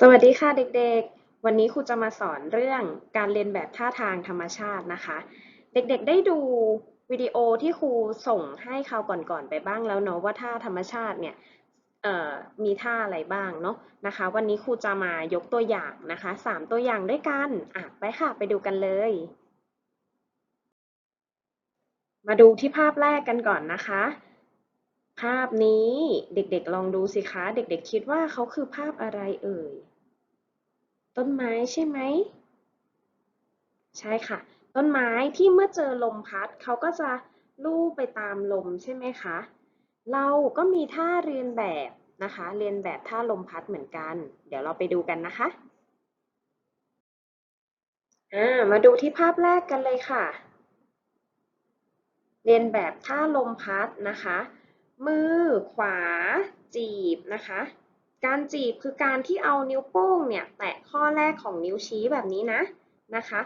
สวัสดีค่ะเด็กๆ วันนี้ครูจะมาสอนเรื่องการเรียนแบบท่าทางธรรมชาตินะคะ เด็กๆได้ดูวิดีโอที่ครูส่งให้คราวก่อนๆไปบ้างแล้วเนาะว่าท่าธรรมชาติเนี่ยมีท่าอะไรบ้างเนาะนะคะ วันนี้ครูจะมายกตัวอย่างนะคะสามตัวอย่างด้วยกันอะไปค่ะไปดูกันเลย มาดูที่ภาพแรกกันก่อนนะคะ ภาพนี้เด็กๆลองดูสิคะ เด็กๆคิดว่าเขาคือภาพอะไรเอ่ย ต้นไม้ใช่ไหม ใช่ค่ะ ต้นไม้ที่เมื่อเจอลมพัดเขาก็จะลู่ไปตามลมใช่ไหมคะ เราก็มีท่าเรียนแบบนะคะ เรียนแบบท่าลมพัดเหมือนกัน เดี๋ยวเราไปดูกันนะคะอ่ามาดูที่ภาพแรกกันเลยค่ะ เรียนแบบท่าลมพัดนะคะ มือขวาจีบนะคะ การจีบคือการที่เอานิ้วโป้งเนี่ยแตะข้อแรกของนิ้วชี้แบบนี้นะนะคะ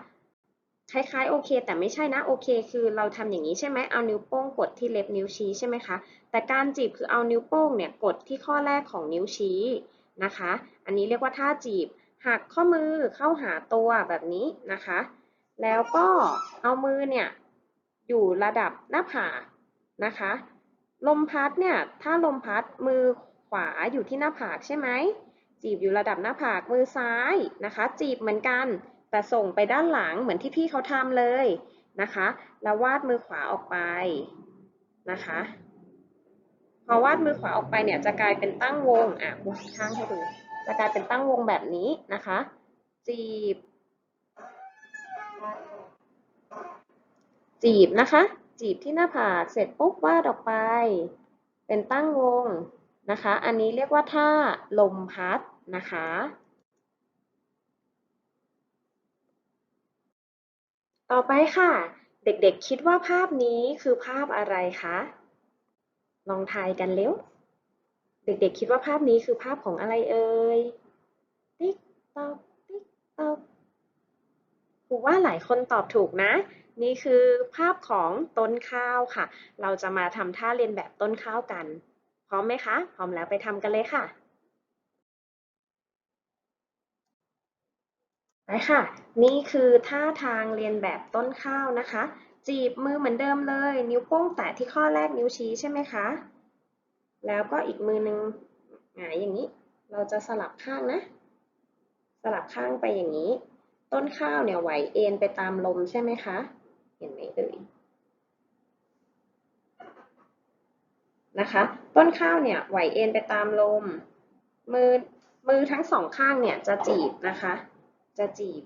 คล้ายๆโอเค แต่ไม่ใช่นะโอเค คือเราทำอย่างนี้ใช่ไหมเอานิ้วโป้งกดที่เล็บนิ้วชี้ใช่ไหมคะแต่การจีบคือเอานิ้วโป้งเนี่ยกดที่ข้อแรกของนิ้วชี้นะคะ อันนี้เรียกว่าท่าจีบหักข้อมือเข้าหาตัวแบบนี้นะคะ แล้วก็เอามือเนี่ยอยู่ระดับหน้าผากนะคะ ลมพัดเนี่ย ถ้าลมพัดมือขวาอยู่ที่หน้าผากใช่ไหม จีบอยู่ระดับหน้าผากมือซ้ายนะคะ จีบเหมือนกัน แต่ส่งไปด้านหลังเหมือนที่พี่เขาทำเลยนะคะ แล้ววาดมือขวาออกไปนะคะ พอวาดมือขวาออกไปเนี่ยจะกลายเป็นตั้งวง อะครูข้างให้ดู จะกลายเป็นตั้งวงแบบนี้นะคะ จีบ จีบนะคะ จีบที่หน้าผากเสร็จปุ๊บวาดออกไป เป็นตั้งวงนะคะ อันนี้เรียกว่าท่าลมพัดนะคะ ต่อไปค่ะ เด็กๆคิดว่าภาพนี้คือภาพอะไรคะ ลองทายกันเร็ว เด็กๆคิดว่าภาพนี้คือภาพของอะไรเอ่ย ติ๊กตอกติ๊กตอกครูว่าหลายคนตอบถูกนะ นี่คือภาพของต้นข้าวค่ะ เราจะมาทำท่าเรียนแบบต้นข้าวกัน พร้อมไหมคะ พร้อมแล้วไปทำกันเลยค่ะ ไปค่ะ นี่คือท่าทางเรียนแบบต้นข้าวนะคะ จีบมือเหมือนเดิมเลย นิ้วโป้งแตะที่ข้อแรกนิ้วชี้ใช่ไหมคะ แล้วก็อีกมือหนึ่งหงายอย่างนี้ เราจะสลับข้างนะ สลับข้างไปอย่างนี้ ต้นข้าวเนี่ยไหวเอ็นไปตามลมใช่ไหมคะ เห็นไหมเอ่ยนะคะ ต้นข้าวเนี่ยไหวเอ็นไปตามลม มือมือทั้งสองข้างเนี่ยจะจีบนะคะ จะจีบ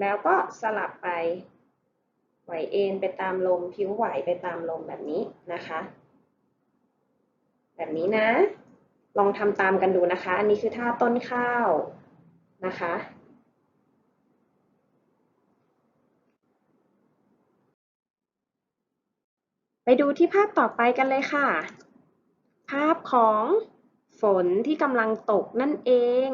แล้วก็สลับไปไหวเอ็นไปตามลมผิวไหวไปตามลมแบบนี้นะคะ แบบนี้นะ ลองทำตามกันดูนะคะ อันนี้คือท่าต้นข้าวนะคะ ไปดูที่ภาพต่อไปกันเลยค่ะ ภาพของฝนที่กำลังตกนั่นเอง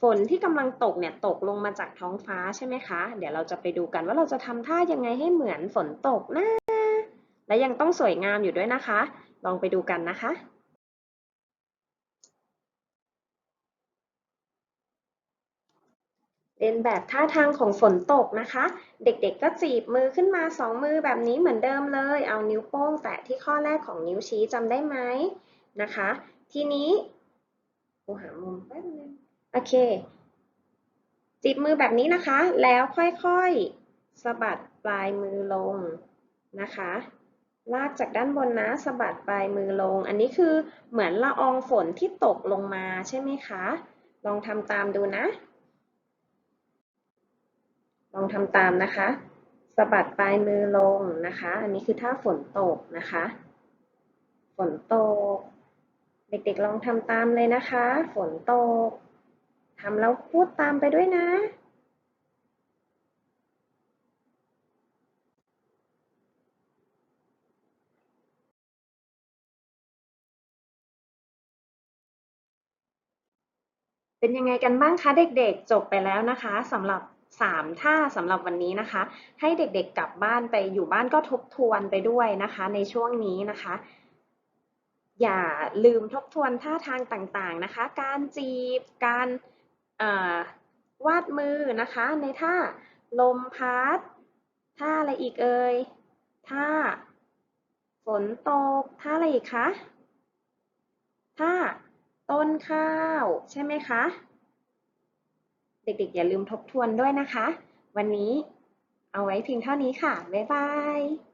ฝนที่กำลังตกเนี่ยตกลงมาจากท้องฟ้าใช่ไหมคะ เดี๋ยวเราจะไปดูกันว่าเราจะทำท่ายังไงให้เหมือนฝนตกนะ และยังต้องสวยงามอยู่ด้วยนะคะ ลองไปดูกันนะคะ เรียนแบบท่าทางของฝนตกนะคะ เด็กๆก็จีบมือขึ้นมาสองมือแบบนี้เหมือนเดิมเลย เอานิ้วโป้งแตะที่ข้อแรกของนิ้วชี้จำได้ไหมนะคะ ทีนี้โอ้หามุมแป๊บนึงโอเค จีบมือแบบนี้นะคะ แล้วค่อยๆสะบัดปลายมือลงนะคะ ลากจากด้านบนนะสะบัดปลายมือลง อันนี้คือเหมือนละอองฝนที่ตกลงมาใช่ไหมคะ ลองทำตามดูนะ ลองทำตามนะคะสะบัดปลายมือลงนะคะ อันนี้คือท่าฝนตกนะคะ ฝนตก เด็กๆลองทำตามเลยนะคะ ฝนตกทำแล้วพูดตามไปด้วยนะ เป็นยังไงกันบ้างคะเด็กๆ จบไปแล้วนะคะสำหรับ 3ท่าสำหรับวันนี้นะคะ ให้เด็กๆกลับบ้านไปอยู่บ้านก็ทบทวนไปด้วยนะคะ ในช่วงนี้นะคะ อย่าลืมทบทวนท่าทางต่างๆนะคะ การจีบ การวาดมือนะคะ ในท่าลมพัดท่าอะไรอีกเอ่ยท่าฝนตกท่าอะไรอีกคะท่าต้นข้าวใช่ไหมคะ เด็กๆ อย่าลืมทบทวนด้วยนะคะ วันนี้เอาไว้เพียงเท่านี้ค่ะ บ๊ายบาย